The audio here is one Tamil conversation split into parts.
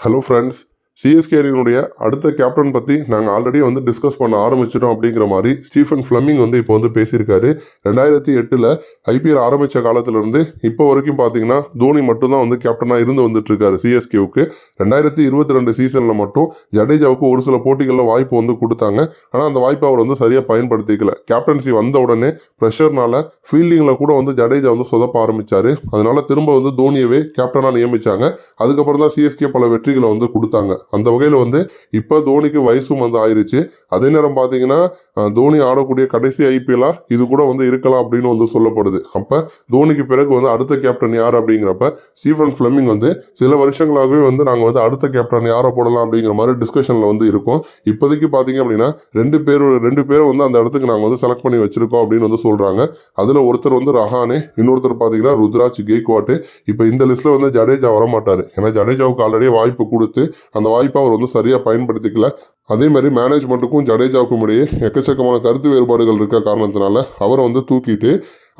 ஹலோ ஃப்ரெண்ட்ஸ் சிஎஸ்கே அணியினுடைய அடுத்த கேப்டன் பற்றி நாங்கள் ஆல்ரெடி வந்து டிஸ்கஸ் பண்ண ஆரம்பிச்சிட்டோம் அப்படிங்கிற மாதிரி ஸ்டீஃபன் ஃப்ளமிங் வந்து இப்போ வந்து பேசியிருக்காரு. ரெண்டாயிரத்தி எட்டில் ஐபிஎல் ஆரம்பித்த காலத்திலிருந்து இப்போ வரைக்கும் பார்த்தீங்கன்னா தோனி மட்டும்தான் வந்து கேப்டனாக இருந்து வந்துட்டு இருக்காரு சிஎஸ்கேவுக்கு ரெண்டாயிரத்தி இருபத்தி ரெண்டு சீசனில் மட்டும் ஜடேஜாவுக்கு ஒரு சில போட்டிகளில் வாய்ப்பு வந்து கொடுத்தாங்க. ஆனால் அந்த வாய்ப்பை அவர் வந்து சரியாக பயன்படுத்திக்கல. கேப்டன்சி வந்த உடனே ப்ரெஷர்னால ஃபீல்டிங்கில் கூட வந்து ஜடேஜா வந்து சொதப்ப ஆரம்பிச்சாரு. அதனால திரும்ப வந்து தோனியவே கேப்டனாக நியமித்தாங்க அதுக்கப்புறம் தான் சிஎஸ்கே பல வெற்றிகளை வந்து கொடுத்தாங்க. அந்த வகையில் வந்து இப்போ தோனிக்கு வயசும் வந்து ஆயிடுச்சு அதே நேரம் பார்த்தீங்கன்னா தோனி ஆடக்கூடிய கடைசி ஐபிஎல்லாக இது கூட வந்து இருக்கலாம் அப்படின்னு வந்து சொல்லப்படுது. அப்போ தோனிக்கு பிறகு வந்து அடுத்த கேப்டன் யார் அப்படிங்கிறப்ப ஸ்டீஃபன் ஃப்ளமிங் வந்து சில வருஷங்களாகவே வந்து நாங்கள் வந்து அடுத்த கேப்டன் யாரை போடலாம் அப்படிங்கிற மாதிரி டிஸ்கஷனில் வந்து இருக்கும். இப்போதைக்கு பார்த்தீங்க அப்படின்னா ரெண்டு பேர் ரெண்டு பேரும் வந்து அந்த இடத்துக்கு நாங்கள் வந்து செலக்ட் பண்ணி வச்சிருக்கோம் அப்படின்னு வந்து சொல்கிறாங்க அதில் ஒருத்தர் வந்து ரஹானே இன்னொருத்தர் பார்த்தீங்கன்னா ருத்ராஜ் கேக்வாட்டு இப்போ இந்த லிஸ்ட்டில் வந்து ஜடேஜா வரமாட்டார். ஏன்னா ஜடேஜாவுக்கு ஆல்ரெடி வாய்ப்பு கொடுத்து அந்த வாய்ப்பை அவர் வந்து சரியாக பயன்படுத்திக்கல. அதே மாதிரி மேனேஜ்மெண்ட்டுக்கும் ஜடேஜாவுக்கும் இடையே எக்கச்சக்கமான கருத்து வேறுபாடுகள் இருக்க காரணத்தினால அவரை வந்து தூக்கிட்டு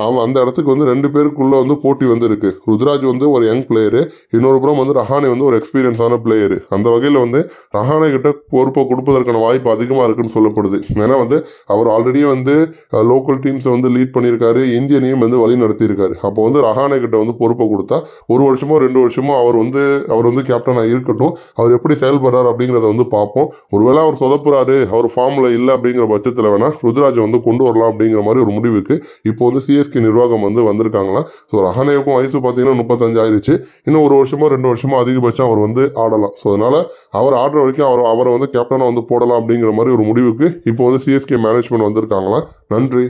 அவன் அந்த இடத்துக்கு வந்து ரெண்டு பேருக்குள்ளே வந்து போட்டி வந்திருக்கு ருத்ராஜ் வந்து ஒரு யங் பிளேயரு இன்னொரு புறம் வந்து ரஹானே வந்து ஒரு எக்ஸ்பீரியன்ஸான பிளேயரு அந்த வகையில் வந்து ரஹானே கிட்ட பொறுப்பை கொடுப்பதற்கான வாய்ப்பு அதிகமாக இருக்குன்னு சொல்லப்படுது. ஏன்னா வந்து அவர் ஆல்ரெடி வந்து லோக்கல் டீம்ஸை வந்து லீட் பண்ணியிருக்காரு இந்தியனையும் வந்து வழி நடத்தியிருக்காரு. அப்போ வந்து ரஹானே கிட்ட வந்து பொறுப்பை கொடுத்தா ஒரு வருஷமோ ரெண்டு வருஷமோ அவர் வந்து அவர் வந்து கேப்டனாக இருக்கட்டும். அவர் எப்படி செயல்படுறாரு அப்படிங்கிறத வந்து பார்ப்போம். ஒருவேளை அவர் சொதப்புறாரு அவர் ஃபார்மில் இல்லை அப்படிங்கிற பட்சத்தில் வேணால் ருத்ராஜை வந்து கொண்டு வரலாம் அப்படிங்கிற மாதிரி ஒரு முடிவுக்கு இப்போ வந்து சிஎஸ் சிஎஸ்கே நிர்வாகம் வந்து வந்திருக்காங்களாம். ஸோ ரஹானேவுக்கும் வயசு பார்த்தீங்கன்னா முப்பத்தஞ்சு ஆயிடுச்சு இன்னும் ஒரு வருஷமோ ரெண்டு வருஷமோ அதிகபட்சம் அவர் வந்து ஆடலாம். ஸோ அதனால் அவர் ஆடுற வரைக்கும் அவர் அவரை வந்து கேப்டனாக வந்து போடலாம் அப்படிங்கிற மாதிரி ஒரு முடிவுக்கு இப்போ வந்து சிஎஸ்கே மேனேஜ்மெண்ட் வந்திருக்காங்களாம். நன்றி.